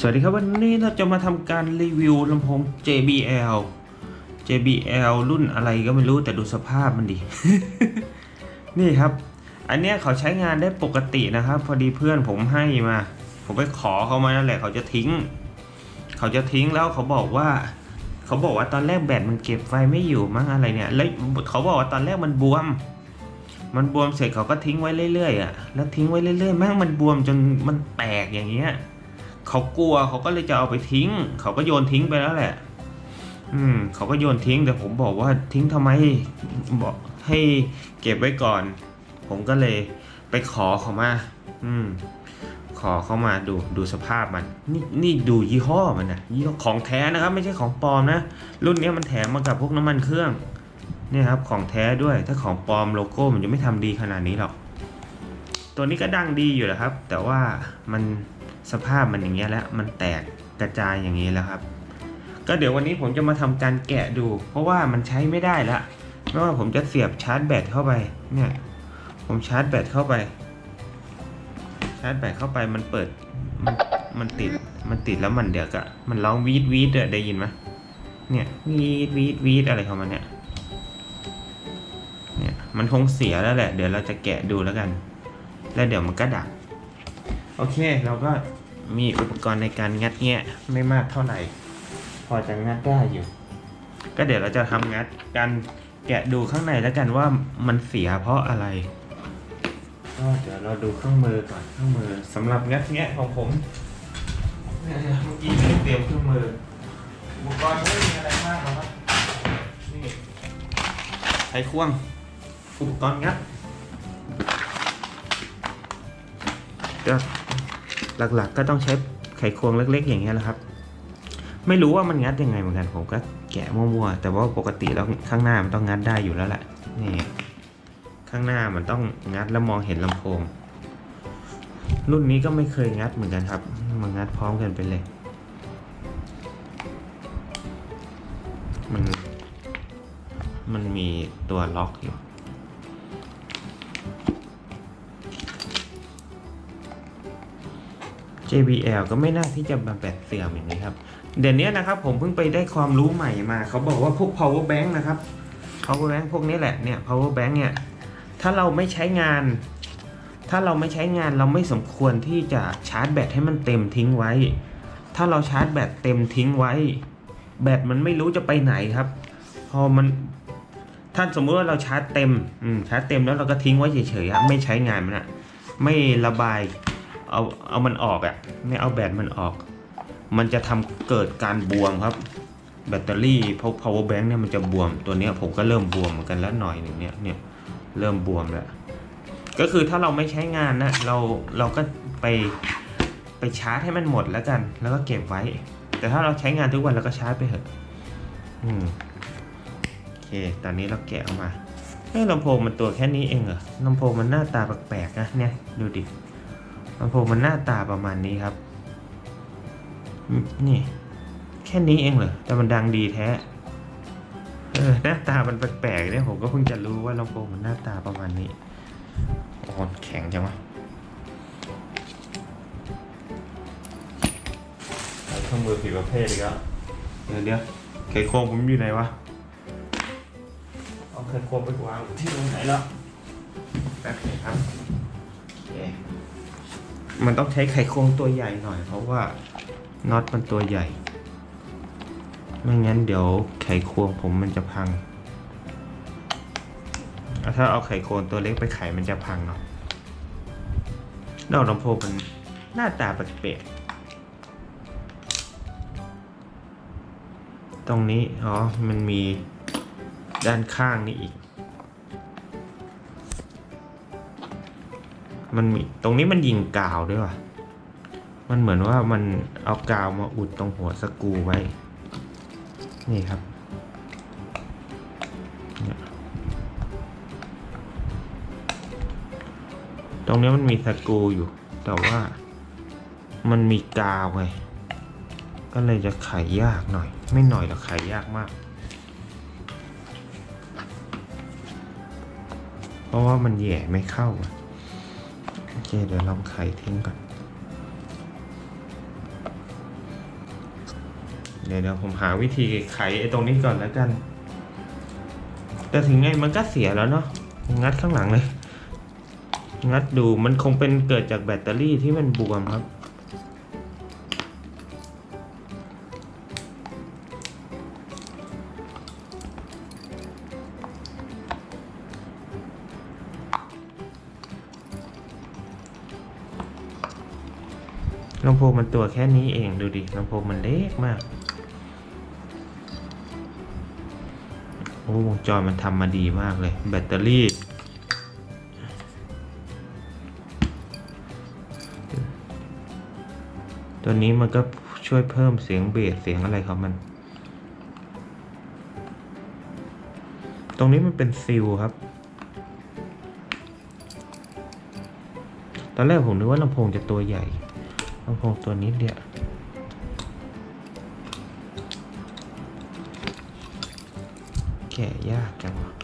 สวัสดีครับวันนี้เราจะมาทำการรีวิวลำโพง JBL JBL รุ่นอะไรก็ไม่รู้แต่ดูสภาพมันดิ นี่ครับ อันเนี้ยเขาใช้งานได้ปกตินะครับ พอดีเพื่อนผมให้มา ผมไปขอเขามานั่นแหละเขาจะทิ้ง เขาจะทิ้งแล้วเขาบอกว่า เขาบอกว่าตอนแรกแบตมันเก็บไฟไม่อยู่มั้งอะไรเนี่ยแล้วเขาบอกว่าตอนแรกมันบวม มันบวมเสร็จเขาก็ทิ้งไว้เรื่อยๆอะแล้วทิ้งไว้เรื่อยๆแม่งมันบวมจนมันแตกอย่างเงี้ย เขากลัวเขาก็เลยจะเอาไปทิ้ง เขาก็โยนทิ้งไปแล้วแหละ อืม เขาก็โยนทิ้งแต่ผมบอกว่าทิ้งทำไมบอกให้เก็บไว้ก่อน ผมก็เลยไปขอเขามา อืม ขอเขามาดูดูสภาพมัน นี่นี่ดูยี่ห้อมันนะยี่ห้อของแท้นะครับ ไม่ใช่ของปลอมนะรุ่นนี้มันแถมมากับพวกน้ำมันเครื่องเนี่ยครับของแท้ด้วยถ้าของปลอมโลโก้มันจะไม่ทำดีขนาดนี้หรอก ตัวนี้ก็ดังดีอยู่แหละครับ แต่ว่ามัน สภาพมันอย่างเงี้ยแล้วมันแตกกระจายอย่างนี้แล้วครับ ก็เดี๋ยววันนี้ผมจะมาทำการแกะดู เพราะว่ามันใช้ไม่ได้ละไม่ว่าผมจะเสียบชาร์จแบตเข้าไปเนี่ยผมชาร์จแบตเข้าไป ชาร์จแบตเข้าไปมันเปิดมันมันติดมันติดแล้วมันเดี๋ยวก็มันร้องวีดวีดอะได้ยินไหมเนี่ยวีดวีดวีดอะไรของมันเนี่ยเนี่ยมันคงเสียแล้วแหละ เดี๋ยวเราจะแกะดูแล้วกัน แล้วเดี๋ยวมันก็ดับโอเคเราก็ มีอุปกรณ์ในการงัดแงะไม่มากเท่าไหร่ พอจะงัดได้อยู่ ก็เดี๋ยวเราจะทำงัดการแกะดูข้างในแล้วกันว่ามันเสียเพราะอะไรก็เดี๋ยวเราดูเครื่องมือก่อนเครื่องมือสำหรับงัดแงะของผมเมื่อกี้ไม่ได้เตรียมเครื่องมืออุปกรณ์ไม่มีอะไรมากหรอกครับนี่ไขควงอุปกรณ์งัดก็ หลักๆ ก็ต้องใช้ไขควงเล็ก ๆ อย่างเงี้ยแหละครับ ไม่รู้ว่ามันงัดยังไงเหมือนกันผมก็แกะมั่วๆแต่ว่าปกติแล้วข้างหน้ามันต้องงัดได้อยู่แล้วแหละนี่ข้างหน้ามันต้องงัดแล้วมองเห็นลำโพง รุ่นนี้ก็ไม่เคยงัดเหมือนกันครับมางัดพร้อมกันไปเลยมันมันมีตัวล็อกอยู่ JBL ก็ไม่น่าที่จะมาแบตเสื่อมอย่างนี้ครับ เดี๋ยวนี้นะครับผมเพิ่งไปได้ความรู้ใหม่มา เขาบอกว่าพวก power bank นะครับ power bank พวกนี้แหละเนี่ย power bank เนี่ย ถ้าเราไม่ใช้งาน ถ้าเราไม่ใช้งานเราไม่สมควรที่จะชาร์จแบตให้มันเต็มทิ้งไว้ ถ้าเราชาร์จแบตเต็มทิ้งไว้ แบตมันไม่รู้จะไปไหนครับ พอมันถ้าสมมุติว่าเราชาร์จเต็ม อืม ชาร์จเต็มแล้วเราก็ทิ้งไว้เฉยๆ ไม่ใช้งานมันอะไม่ระบาย เอาเอามันออกอะ่ะไม่เอาแบตมันออก มันจะทำเกิดการบวมครับ แบตเตอรี่พวก power bank เนี่ยมันจะบวมตัวเนี้ยผมก็เริ่มบวมเหมือนกันแล้วหน่อยหนึ่งเนี่ยเนี่ยเริ่มบวมแล้วก็คือถ้าเราไม่ใช้งานนะเราเราก็ไปไปชาร์จให้มันหมดแล้วกัน แล้วก็เก็บไว้ แต่ถ้าเราใช้งานทุกวันเราก็ชาร์จไปเถอะอืมโอเค ตอนนี้เราแกะออกมาเฮ้ยลำโพงมันตัวแค่นี้เองเหรอลำโพงมันหน้าตาแปลกๆนะเนี่ยดูดิ ลำโพงมันหน้าตาประมาณนี้ครับอืมนี่ แค่นี้เองเหรอ แต่มันดังดีแท้ เออ หน้าตามันแปลกๆเนี่ยผมก็เพิ่งจะรู้ว่าลำโพงมันหน้าตาประมาณนี้โอ้โหแข็งจังวะใช้เครื่องมือผิดประเภทอีกแล้วเดี๋ยวเดี๋ยวไขควงผมอยู่ไหนวะ เอาไขควงไปวางที่ตรงไหนแล้วแป๊บนึงครับโอเค มันต้องใช้ไขควงตัวใหญ่หน่อย เพราะว่าน็อตมันตัวใหญ่ ไม่งั้นเดี๋ยวไขควงผมมันจะพัง ถ้าเอาไขควงตัวเล็กไปไขมันจะพังเนาะดอกลำโพงมันหน้าตาแปลกๆตรงนี้ อ๋อ มันมีด้านข้างนี่อีก มันมีตรงนี้มันยิงกาวด้วยว่ะ มันเหมือนว่ามันเอากาวมาอุดตรงหัวสกูไว้ นี่ครับตรงนี้มันมีสกูอยู่ แต่ว่ามันมีกาวไง ก็เลยจะไขยากหน่อย ไม่หน่อยหรอกไขยากมาก เพราะว่ามันแหย่ไม่เข้าอะ เค เดี๋ยวลองไขทิ้งก่อน เดี๋ยวเดี๋ยวผมหาวิธีไขไอ้ตรงนี้ก่อนแล้วกัน แต่ถึงไงมันก็เสียแล้วเนาะ งัดข้างหลังเลย งัดดูมันคงเป็นเกิดจากแบตเตอรี่ที่มันบวมครับ ลำโพงมันตัวแค่นี้เองดูดิลำโพงมันเล็กมากโอ้วงจรมันทำมาดีมากเลย แบตเตอรี่ ตัวนี้มันก็ช่วยเพิ่มเสียงเบสเสียงอะไรของมัน ตรงนี้มันเป็นซิลครับ ตอนแรกผมนึกว่าลำโพงจะตัวใหญ่ โอ้โพงตัวนี้เดียวแกะยากจังวะ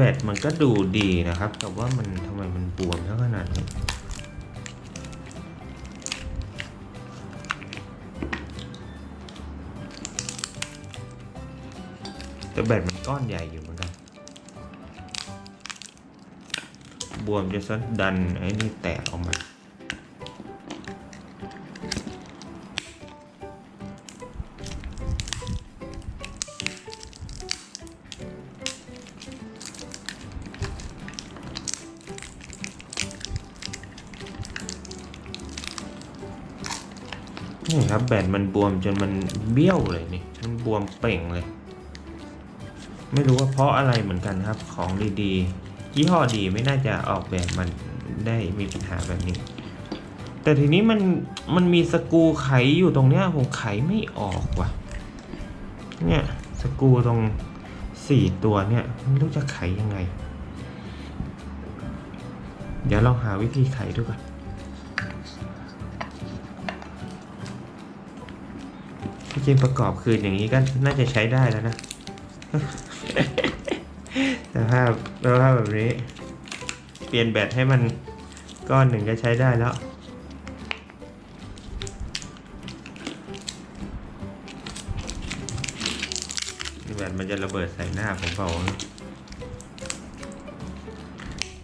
แบตมันก็ดูดีนะครับ แต่ว่ามันทำไมมันบวมเท่าขนาดนี้แต่แบตมันก้อนใหญ่อยู่เหมือนกันบวมจะซะดันไอ้นี่แตกออกมา นี่ครับ แบตมันบวมจนมันเบี้ยวเลยนี่มันบวมเป่งเลย ไม่รู้ว่าเพราะอะไรเหมือนกันครับ ของดีๆ ยี่ห้อดีไม่น่าจะออกแบบมันได้มีปัญหาแบบนี้ แต่ทีนี้มันมันมีสกูไขอยู่ตรงเนี้ยผมไขไม่ออกว่ะ เนี่ยสกูตรงสี่ตัวเนี่ยไม่รู้จะไขยังไง เดี๋ยวลองหาวิธีไขดูก่อน จริงประกอบคืนอย่างนี้ก็น่าจะใช้ได้แล้วนะแต่ภาพสภาพแบบนี้ เปลี่ยนแบตให้มันก้อนหนึ่งก็ใช้ได้แล้วแบตมันจะระเบิดใส่หน้าผมเปล่าวะ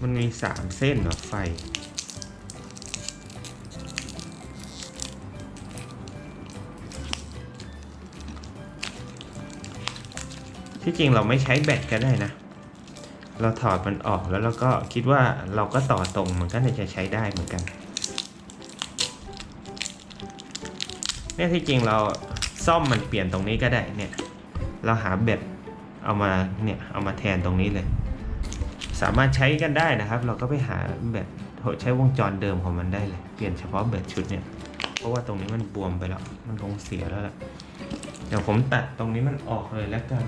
มันมีสามเส้นเหรอไฟ ที่จริงเราไม่ใช้แบตก็ได้นะ เราถอดมันออกแล้วเราก็คิดว่าเราก็ต่อตรงมันก็น่าจะใช้ได้เหมือนกัน เนี่ยที่จริงเราซ่อมมันเปลี่ยนตรงนี้ก็ได้เนี่ย เราหาแบตเอามาเนี่ยเอามาแทนตรงนี้เลย สามารถใช้กันได้นะครับ เราก็ไปหาแบตใช้วงจรเดิมของมันได้เลย เปลี่ยนเฉพาะแบตชุดเนี่ยเพราะว่าตรงนี้มันบวมไปแล้ว มันคงเสียแล้วล่ะเดี๋ยวผมตัดตรงนี้มันออกเลยแล้วกัน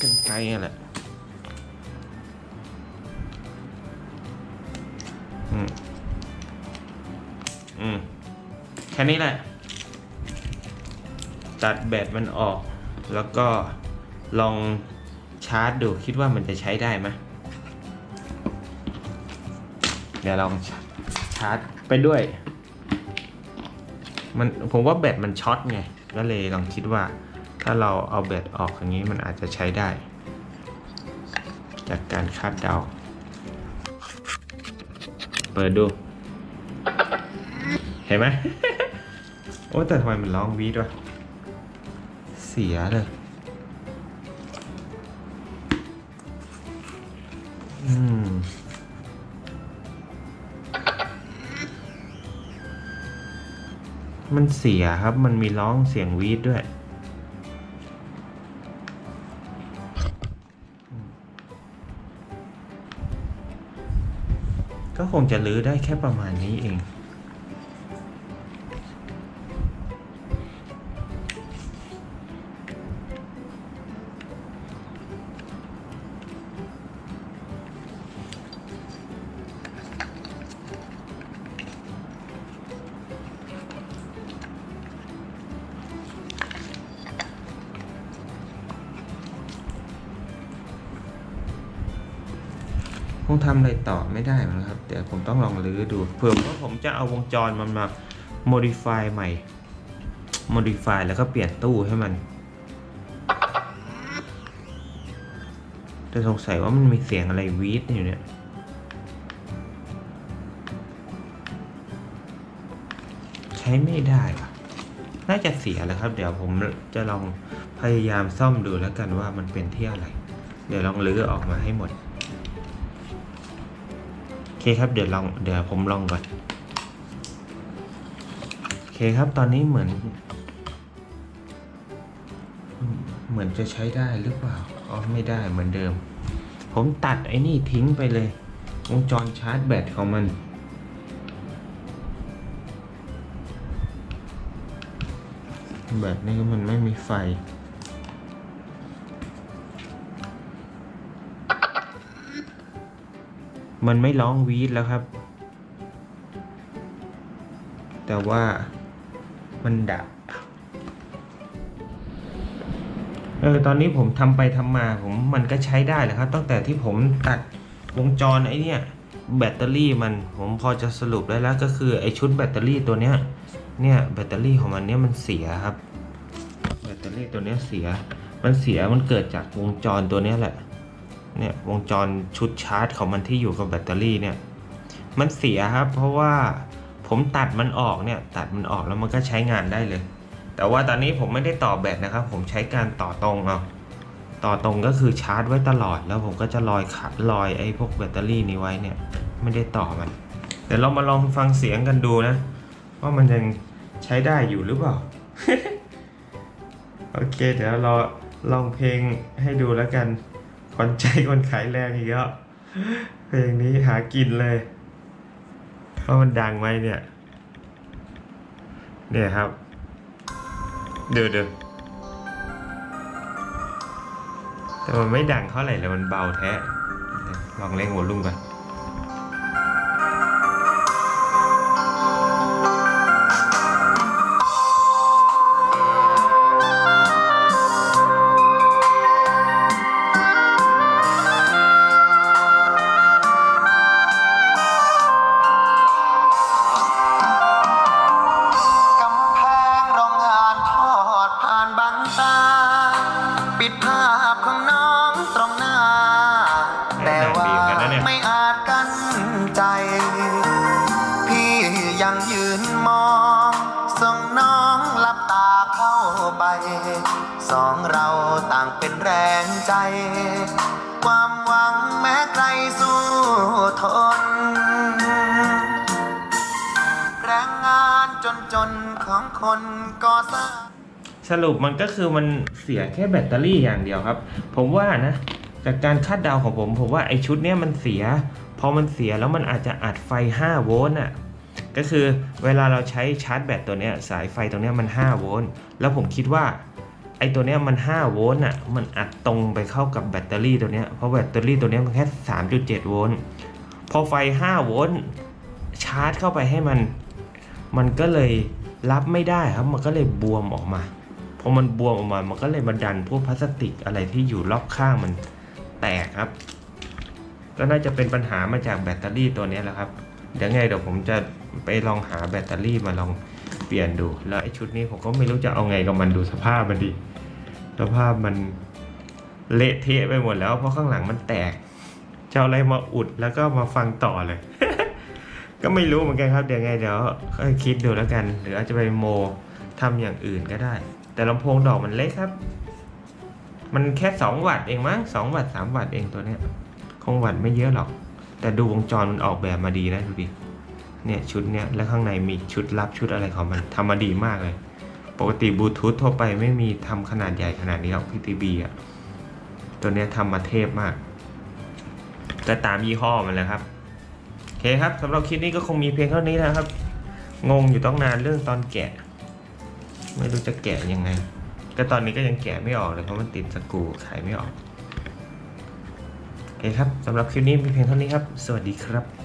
กันไกลอะแหละอืมอืมแค่นี้แหละ ตัดแบตมันออก แล้วก็ลองชาร์จดูคิดว่ามันจะใช้ได้ไหมเดี๋ยวลองชาร์จไปด้วย มันผมว่าแบตมันช็อตไง ก็เลยลองคิดว่า ถ้าเราเอาแบตออกอย่างนี้มันอาจจะใช้ได้ จากการคาดเดา เปิดดู เห็นไหม โอ้แต่ทำไมมันร้องวีดวะ เสียเลยอืมมันเสียครับ มันมีร้องเสียงวีดด้วย ก็คงจะลื้อได้แค่ประมาณนี้เอง งทำอะไรต่อไม่ได้มั้งครับเดี๋ยวผมต้องลองรื้อดูเผื่อว่าผมจะเอาวงจรมันมา modify ใหม่ modify แล้วก็เปลี่ยนตู้ให้มันแต่สงสัยว่ามันมีเสียงอะไรวีดอยู่เนี่ยใช้ไม่ได้ว่ะน่าจะเสียแล้วครับ เดี๋ยวผมจะลองพยายามซ่อมดูแล้วกันว่ามันเป็นที่อะไร เดี๋ยวลองรื้อออกมาให้หมด เคครับเดี๋ยวลองเดี๋ยวผมลองก่อนโอเคครับตอนนี้เหมือน เหมือนจะใช้ได้หรือเปล่าอ๋อไม่ได้เหมือนเดิม ผมตัดไอ้นี่ทิ้งไปเลยวงจรชาร์จแบตของมันแบตนี่ก็มันไม่มีไฟ มันไม่ร้องวีดแล้วครับ แต่ว่ามันดับเออตอนนี้ผมทำไปทำมาผมมันก็ใช้ได้แหละครับ ตั้งแต่ที่ผมตัดวงจรไอ้เนี่ยแบตเตอรี่มันผมพอจะสรุปได้แล้วก็คือไอ้ชุดแบตเตอรี่ตัวเนี้ยเนี่ยแบตเตอรี่ของมันเนี่ยมันเสียครับ แบตเตอรี่ตัวเนี้ยเสีย มันเสียมันเกิดจากวงจรตัวเนี้ยแหละ เนี่ยวงจรชุดชาร์จของมันที่อยู่กับแบตเตอรี่เนี่ยมันเสียครับ เพราะว่าผมตัดมันออกเนี่ยตัดมันออกแล้วมันก็ใช้งานได้เลย แต่ว่าตอนนี้ผมไม่ได้ต่อแบตนะครับ ผมใช้การต่อตรงเอาต่อตรงก็คือชาร์จไว้ตลอดแล้วผมก็จะลอยขาลอยไอ้พวกแบตเตอรี่นี้ไว้เนี่ยไม่ได้ต่อมันเดี๋ยวเรามาลองฟังเสียงกันดูนะ ว่ามันยังใช้ได้อยู่หรือเปล่าโอเค เดี๋ยวเราลองเพลงให้ดูแล้วกัน คนใจคนขายแรงอีกแล้วเพลงนี้หากินเลยว่ามันดังไหมเนี่ย เนี่ยครับ เดือดเดแต่มันไม่ดังเท่าไหร่เลยมันเบาแท้ ลองเล่งวอลลุ่มกัน องคนก่อสร้างสรุปมันก็คือมันเสียแค่แบตเตอรี่อย่างเดียวครับ ผมว่านะจากการคาดเดาของผม ผมว่าไอชุดเนี้ยมันเสีย พอมันเสียแล้วมันอาจจะอัดไฟ 5 โวลต์อะก็คือเวลาเราใช้ชาร์จแบตตัวเนี้ยสายไฟตรงเนี้ยมัน 5 โวลต์แล้วผมคิดว่าไอตัวเนี้ยมัน 5 โวลต์อะมันอัดตรงไปเข้ากับแบตเตอรี่ตัวเนี้ยเพราะแบตเตอรี่ตัวเนี้ยมันแค่ 3.7 โวลต์พอไฟ 5 โวลต์ชาร์จเข้าไปให้มัน มันก็เลย รับไม่ได้ครับมันก็เลยบวมออกมาพอมันบวมออกมา มันก็เลยมาดันพวกพลาสติกอะไรที่อยู่รอบข้างมันแตกครับ ก็น่าจะเป็นปัญหามาจากแบตเตอรี่ตัวนี้แหละครับ เดี๋ยวไงเดี๋ยวผมจะไปลองหาแบตเตอรี่มาลองเปลี่ยนดู แล้วไอ้ชุดนี้ผมก็ไม่รู้จะเอาไงกับมันดูสภาพมันดีสภาพมันเละเทะไปหมดแล้วเพราะข้างหลังมันแตกจะเอาอะไรมาอุดแล้วก็มาฟังต่อเลย ก็ไม่รู้เหมือนกันครับเดี๋ยวไงเดี๋ยวค่อยคิดดูแล้วกัน หรืออาจจะไปโมทำอย่างอื่นก็ได้ แต่ลำโพงดอกมันเล็กครับ มันแค่ 2 วัตต์เองมั้ง2วัตต์3วัตต์เองตัวเนี้ยคงวัดไม่เยอะหรอก แต่ดูวงจรมันออกแบบมาดีนะดูดิเนี่ยชุดเนี้ยแล้วข้างในมีชุดลับชุดอะไรของมันทำมาดีมากเลย ปกติบลูทูธทั่วไปไม่มีทำขนาดใหญ่ขนาดนี้หรอกพีทีบีอะตัวเนี้ยทำมาเทพมากก็ตามยี่ห้อมันแหละครับ เคครับสำหรับคลิปนี้ก็คงมีเพียงเท่านี้นะครับ งงอยู่ต้องนานเรื่องตอนแกะ ไม่รู้จะแกะยังไง ก็ตอนนี้ก็ยังแกะไม่ออกเลยเพราะมันติดสกูขายไม่ออกโอเคครับสำหรับคลิปนี้มีเพียงเท่านี้ครับ สวัสดีครับ